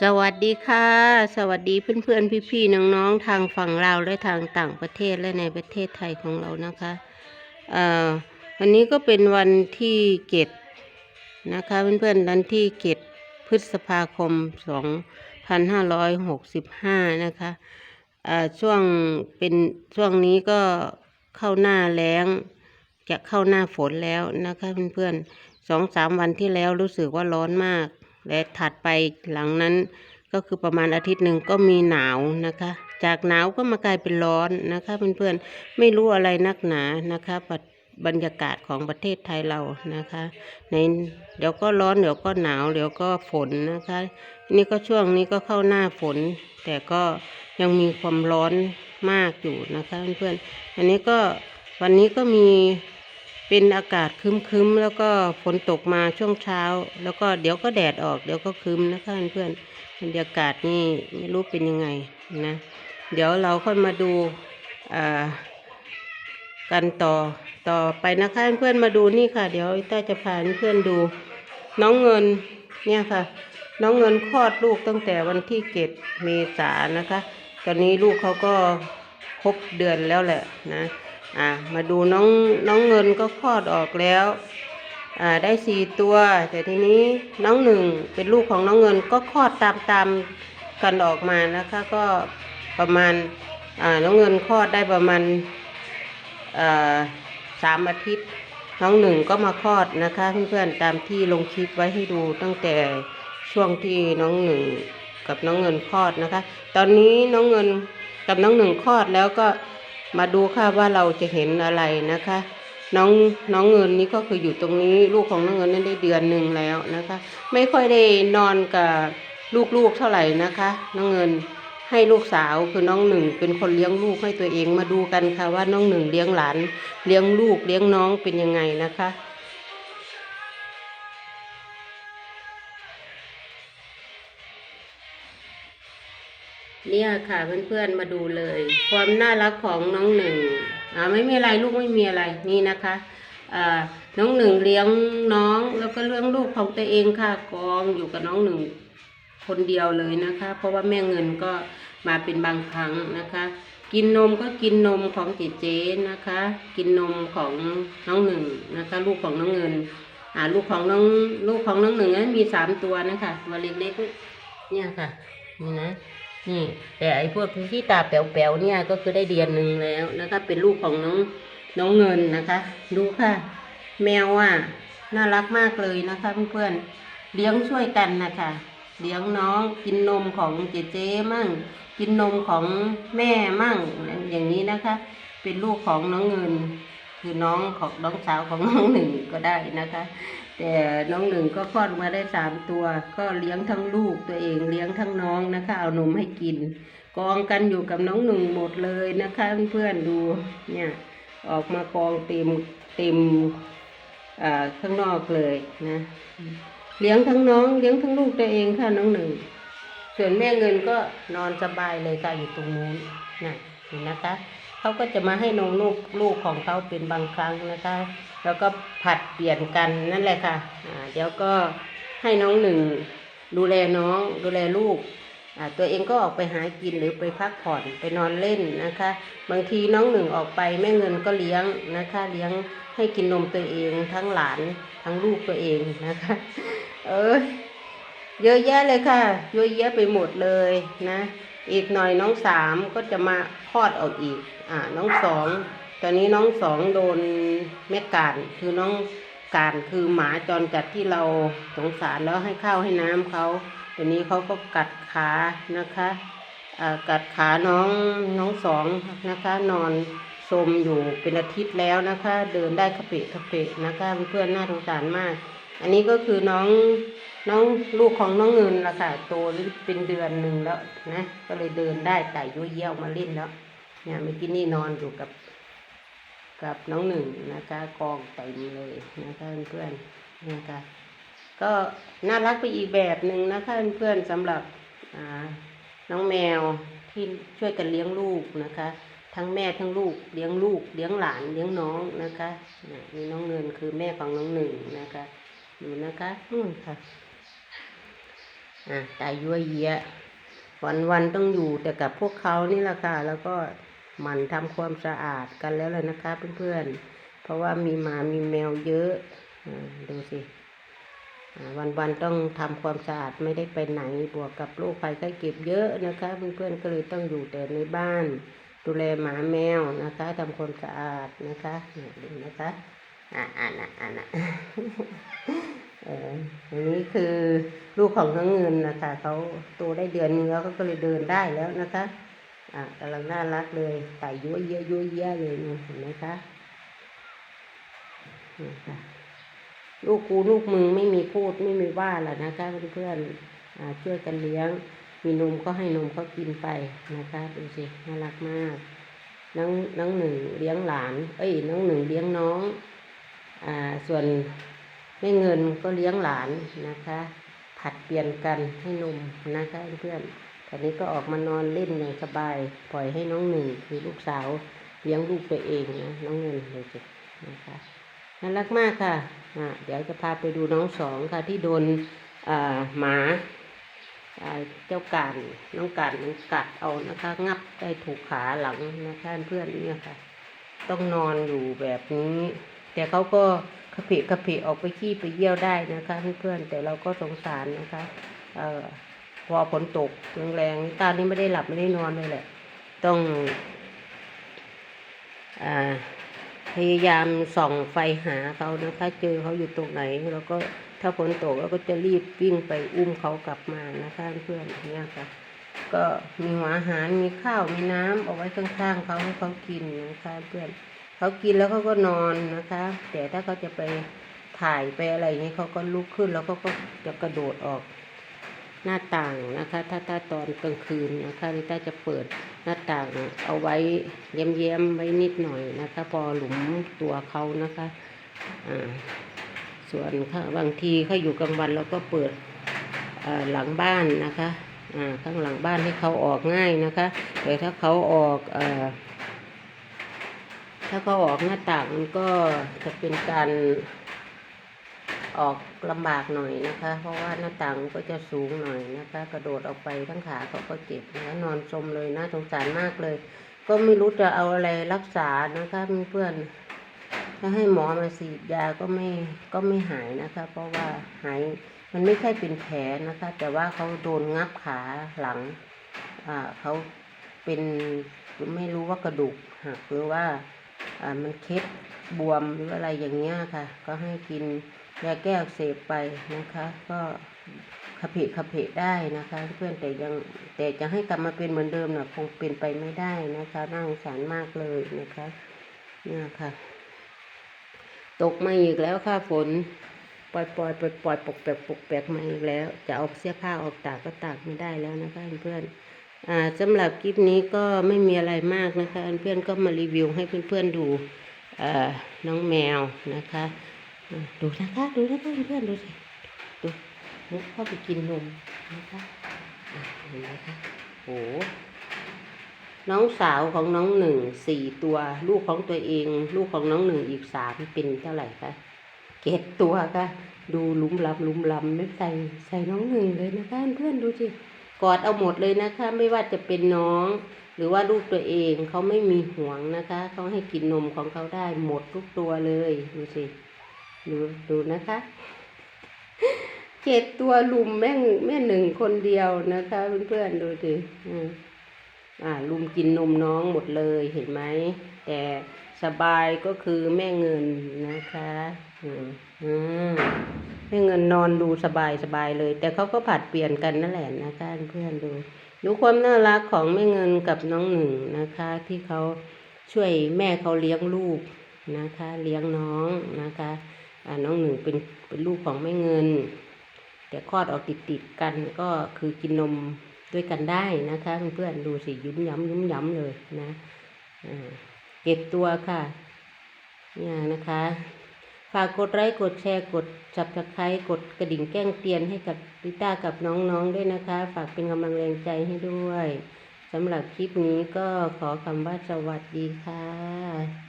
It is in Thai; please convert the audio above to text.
สวัสดีค่ะ สวัสดีเพื่อนๆ พี่ๆ น้องๆ ทางฝั่งลาวและทางต่างประเทศและในประเทศไทยของเรานะคะเอ่อวันนี้ก็เป็นวันที่เกตนะคะเพื่อนๆวันที่เกตพฤษภาคม 2565 นะคะเอ่อช่วงเป็นช่วงนี้ก็เข้าหน้าแล้ง จะเข้าหน้าฝนแล้วนะคะเพื่อนๆสองสามวันที่แล้วรู้สึกว่าร้อนมาก และถัดไปหลังนั้นก็คือประมาณอาทิตย์หนึ่งก็มีหนาวนะคะ จากหนาวก็มากลายเป็นร้อนนะคะเพื่อนๆไม่รู้อะไรนักหนานะคะบรรยากาศของประเทศไทยเรานะคะในเดี๋ยวก็ร้อนเดี๋ยวก็หนาวเดี๋ยวก็ฝนนะคะ นี่ก็ช่วงนี้ก็เข้าหน้าฝน แต่ก็ยังมีความร้อนมากอยู่นะคะเพื่อนๆอันนี้ก็วันนี้ก็มี เป็นอากาศครึ้มๆแล้วก็ฝนตกมาช่วงเช้า แล้วก็เดี๋ยวก็แดดออกเดี๋ยวก็คึ้มนะคะเพื่อนบรรยากาศนี่ไม่รู้เป็นยังไงนะ เดี๋ยวเราค่อยมาดูอ่ากันต่อต่อไปนะคะเพื่อนมาดูนี่ค่ะ เดี๋ยวต้าจะพาเพื่อนดู น้องเงินเนี่ยค่ะ น้องเงินคลอดลูกตั้งแต่วันที่เกตเมษานะคะ ตอนนี้ลูกเขาก็ครบเดือนแล้วแหละนะ อ่ามาดูน้องน้องเงินก็คลอดออกแล้วอ่าได้สี่ตัว แต่ทีนี้น้องหนึ่งเป็นลูกของน้องเงินก็คลอดตามตามกันออกมานะคะก็ประมาณอ่าน้องเงินคลอดได้ประมาณอ่าสามอาทิตย์น้องหนึ่งก็มาคลอดนะคะเพื่อนๆตามที่ลงคลิปไว้ให้ดูตั้งแต่ช่วงที่น้องหนึ่งกับน้องเงินคลอดนะคะ ตอนนี้น้องเงินกับน้องหนึ่งคลอดแล้วก็ มาดูค่ะว่าเราจะเห็นอะไรนะคะ น้องน้องเงินนี่ก็คืออยู่ตรงนี้ลูกของน้องเงินนั่นได้เดือนหนึ่งแล้วนะคะ ไม่ค่อยได้นอนกับลูกๆเท่าไหร่นะคะ น้องเงินให้ลูกสาวคือน้องหนึ่งเป็นคนเลี้ยงลูกให้ตัวเองมาดูกันค่ะว่าน้องหนึ่งเลี้ยงหลานเลี้ยงลูกเลี้ยงน้องเป็นยังไงนะคะ เนี่ยค่ะเพื่อนๆมาดูเลย ความน่ารักของน้องหนึ่งอ่าไม่มีอะไรลูกไม่มีอะไรนี่นะคะอ่าน้องหนึ่งเลี้ยงน้องแล้วก็เลี้ยงลูกของตัวเองค่ะกองอยู่กับน้องหนึ่งคนเดียวเลยนะคะ เพราะว่าแม่เงินก็มาเป็นบางครั้งนะคะ กินนมก็กินนมของเจเจนะคะ กินนมของน้องหนึ่งนะคะ ลูกของน้องเงินอ่าลูกของน้องลูกของน้องหนึ่งนั้นมีสามตัวนะคะตัวเล็กๆเนี่ยค่ะนี่นะ นี่แต่ไอ้พวกที่ตาแป๋วๆเนี่ยก็คือได้เดือนหนึ่งแล้วนะคะเป็นลูกของน้องน้องเงินนะคะ ดูค่ะ แมวอะน่ารักมากเลยนะคะเพื่อนๆเลี้ยงช่วยกันนะคะเลี้ยงน้องกินนมของเจเจมั่ง กินนมของแม่มั่งอย่างนี้นะคะ เป็นลูกของน้องเงิน คือน้องของน้องสาวของน้องหนึ่งก็ได้นะคะ แต่น้องหนึ่งก็คลอดมาได้สามตัว ก็เลี้ยงทั้งลูกตัวเองเลี้ยงทั้งน้องนะคะ เอานมให้กิน กองกันอยู่กับน้องหนึ่งหมดเลยนะคะ เพื่อนๆดูเนี่ยออกมากองเต็มเต็มข้างนอกเลยนะเลี้ยงทั้งน้องเลี้ยงทั้งลูกตัวเองค่ะน้องหนึ่งส่วนแม่เงินก็นอนสบายเลยค่ะอยู่ตรงนู้นนะเห็นนะคะ เขาก็จะมาให้นมลูกลูกของเขาเป็นบางครั้งนะคะ แล้วก็ผัดเปลี่ยนกันนั่นแหละค่ะเดี๋ยวก็ให้น้องหนึ่งดูแลน้องดูแลลูกตัวเองก็ออกไปหากินหรือไปพักผ่อนไปนอนเล่นนะคะ บางทีน้องหนึ่งออกไปแม่เงินก็เลี้ยงนะคะ เลี้ยงให้กินนมตัวเองทั้งหลานทั้งลูกตัวเองนะคะ เอ้ยเยอะแยะเลยค่ะเยอะแยะไปหมดเลยนะ อีกหน่อยน้องสามก็จะมาคลอดออกอีก อ่า น้องสอง ตอนนี้น้องสองโดนแม่การคือน้องการคือหมาจรจัดที่เราสงสารแล้วให้ข้าวให้น้ำเขาตอนนี้เขาก็กัดขานะคะอ่ากัดขาน้องน้องสองนะคะ นอนสมอยู่เป็นอาทิตย์แล้วนะคะ เดินได้ขเปะขเปะนะคะเพื่อนๆน่าสงสารมาก อันนี้ก็คือน้อง น้องลูกของน้องเงินละค่ะโตเป็นเดือนหนึ่งแล้วนะก็เลยเดินได้ไต่ยุ่ยเยี่ยวมาเล่นแล้วเนี่ยเมื่อกี้นี่นอนอยู่กับกับน้องหนึ่งนะคะกองเต็มเลยนะคะเพื่อนๆนะคะก็น่ารักไปอีกแบบหนึ่งนะคะเพื่อนๆสำหรับน้องแมวที่ช่วยกันเลี้ยงลูกนะคะ ทั้งแม่ทั้งลูกเลี้ยงลูกเลี้ยงหลานเลี้ยงน้องนะคะนี่น้องเงินคือแม่ของน้องหนึ่งนะคะดูนะคะอืมค่ะ ตายยั่วเยียวันวันต้องอยู่แต่กับพวกเขานี่แหละค่ะ แล้วก็หมั่นทำความสะอาดกันแล้วเลยนะคะเพื่อนๆ เพราะว่ามีหมามีแมวเยอะอดูสิอ่าวันต้องทำความสะอาดไม่ได้ไปไหนบวกกับโรคภัยไข้เจ็บเยอะนะคะเพื่อนๆก็เลยต้องอยู่แต่ในบ้าน ดูแลหมาแมวนะคะทำความสะอาดนะคะดูนะคะอะอะนะอะนะเออ อันนี้คือลูกของน้องเงินนะคะเขาโตได้เดือนนึงแล้วก็เลยเดินได้แล้วนะคะอะกำลังน่ารักเลยไต่ยั่วเยะยั่วเยะเลยเนี่ยเห็นไหมคะนี่ค่ะลูกกูลูกมึงไม่มีพูดไม่มีว่าหรอกนะคะเพื่อนๆช่วยกันเลี้ยง มีนมก็ให้นมเขากินไปนะคะดูสิน่ารักมากน้องน้องหนึ่งเลี้ยงหลาน เอ้ยน้องหนึ่งเลี้ยงน้อง อ่าส่วน แม่เงินก็เลี้ยงหลานนะคะ ผัดเปลี่ยนกันให้นมนะคะเพื่อนๆตอนนี้ก็ออกมานอนเล่นอย่างสบาย ปล่อยให้น้องหนึ่งคือลูกสาวเลี้ยงลูกตัวเองนะน้องเงินเลยสินะคะน่ารักมากค่ะเดี๋ยวจะพาไปดูน้องสองค่ะที่โดนหมาอ่าเจ้าการน้องการมันกัดเอานะคะ งับได้ถูกขาหลังนะคะเพื่อนเนี่ยค่ะ ต้องนอนอยู่แบบนี้ แต่เขาก็ ขะเพกขะเพกออกไปขี้ไปเยี่ยวได้นะคะเพื่อนๆแต่เราก็สงสารนะคะเอ่อพอฝนตกแรงๆตานี้ไม่ได้หลับไม่ได้นอนเลยแหละ ต้องอ่าพยายามส่องไฟหาเขานะคะ เจอเขาอยู่ตรงไหนแล้วก็ถ้าฝนตกเราก็จะรีบวิ่งไปอุ้มเขากลับมานะคะเพื่อนเนี่ยค่ะ ก็มีหัวอาหารมีข้าวมีน้ำเอาไว้ข้างๆเขาให้เขากินนะคะเพื่อน เขากินแล้วเขาก็นอนนะคะ แต่ถ้าเขาจะไปถ่ายไปอะไรอย่างนี้เขาก็ลุกขึ้นแล้วก็ก็จะกระโดดออกหน้าต่างนะคะ ถ้าถ้าตอนกลางคืนนะคะลิต้าจะเปิดหน้าต่างเอาไว้เย้มๆไว้นิดหน่อยนะคะ พอหลุมตัวเขานะคะอ่าส่วนค่ะบางทีเขาอยู่กลางวันเราก็เปิดหลังบ้านนะคะอ่าข้างหลังบ้านให้เขาออกง่ายนะคะแต่ถ้าเขาออกอ่อ ถ้าเขาออกหน้าต่างมันก็จะเป็นการออกลำบากหน่อยนะคะ เพราะว่าหน้าต่างก็จะสูงหน่อยนะคะ กระโดดออกไปทั้งขาเขาก็เจ็บนะคะนอนจมเลยน่าสงสารมากเลย ก็ไม่รู้จะเอาอะไรรักษานะคะเพื่อนถ้าให้หมอมาฉีดยาก็ไม่ก็ไม่หายนะคะ เพราะว่าหายมันไม่ใช่เป็นแผลนะคะ แต่ว่าเขาโดนงับขาหลังอ่าเขาเป็นไม่รู้ว่ากระดูกหักหรือว่า มันเคล็ดบวมหรืออะไรอย่างเงี้ยค่ะ ก็ให้กินยาแก้อักเสบไปนะคะ ก็ขะเพขะเพได้นะคะเพื่อนแต่ยังแต่จะให้กลับมาเป็นเหมือนเดิมน่ะคงเป็นไปไม่ได้นะคะน่าสงสารมากเลยนะคะเนี่ยค่ะ ตกมาอีกแล้วค่ะฝนปล่อยปล่อยปล่อยปล่อยปกแปกปกแปกมาอีกแล้ว จะเอาเสื้อผ้าออกตากก็ตากไม่ได้แล้วนะคะเพื่อน สำหรับคลิปนี้ก็ไม่มีอะไรมากนะคะเพื่อนก็มารีวิวให้เพื่อนๆดูน้องแมวนะคะ ดูนะคะดูนะคะเพื่อนๆดูสิดูมุกเข้าไปกินนมนะคะเห็นไหมคะโหน้องสาวของน้องหนึ่งสี่ตัว ลูกของตัวเอง ลูกของน้องหนึ่งอีกสามเป็นเท่าไหร่คะเก็ดตัวก็ดูลุมลำลุมลำไม่ใส่ใส่น้องหนึ่งเลยนะคะเพื่อนดูสิ กอดเอาหมดเลยนะคะ ไม่ว่าจะเป็นน้อง หรือว่าลูกตัวเองเขาไม่มีห่วงนะคะเขาให้กินนมของเขาได้หมดทุกตัวเลยดูสิดูดูนะคะเจ็ดตัวลุมแม่งแม่หนึ่งคนเดียวนะคะเพื่อนๆดูสิอ่าลุมกินนมน้องหมดเลยเห็นไหมแต่สบายก็คือแม่เงินนะคะ อืมอืม แม่เงินนอนดูสบายสบายเลย แต่เขาก็ผัดเปลี่ยนกันนั่นแหละนะคะเพื่อนดู ดูความน่ารักของแม่เงินกับน้องหนึ่งนะคะ ที่เขาช่วยแม่เขาเลี้ยงลูกนะคะ เลี้ยงน้องนะคะอ่าน้องหนึ่งเป็นเป็นลูกของแม่เงิน แต่คลอดออกติดติดกันก็คือกินนมด้วยกันได้นะคะเพื่อนๆดูสิยุ้มย้ำยุ้มย้ำเลยนะเก็บตัวค่ะเนี่ยนะคะ ฝากกดไลค์กดแชร์กดจับตะไคร้กดกระดิ่งแก้งเตือนให้กับลิต้ากับน้องๆด้วยนะคะ ฝากเป็นกำลังแรงใจให้ด้วยสำหรับคลิปนี้ก็ขอคำว่าสวัสดีค่ะ